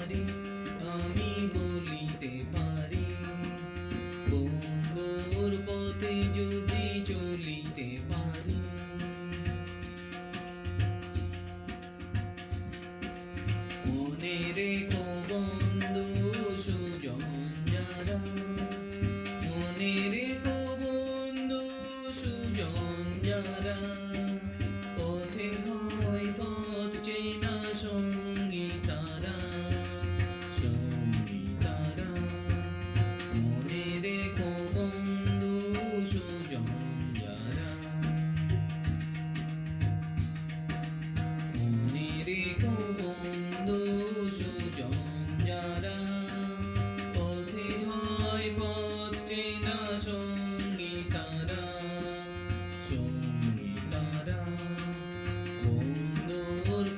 পারি, আমি বলিতে পারি। বন্ধুর পথে যদি চলিতে পারি। মনে রেখো বন্ধু সুজন যারা মনে রেখো বন্ধু সুজন যারা।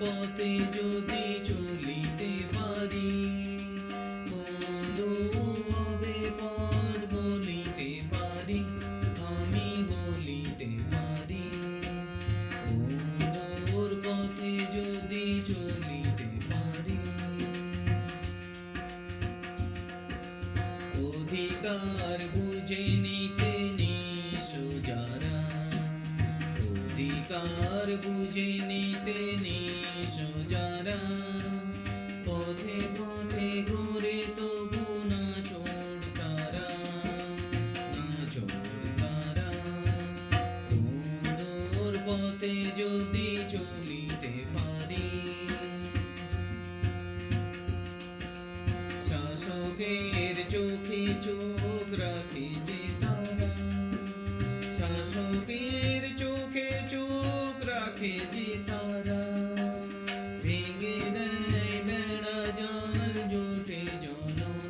পথে যদি চলিতে পারি মন্দ হবে পথ বলিতে পারি, আমি বলিতে পারি। ওর পথে যদি চলিতে পারি, অধিকার বুঝে নিতে নি সোজা কার বুঝে নিতে নিশারা পথে পথে ঘুরে তো না ছোট তারা। না ছোট তারা। সুন্দর পথে যদি চলিতে পারি। শাসকের চোখে চোখ রাখ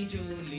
angel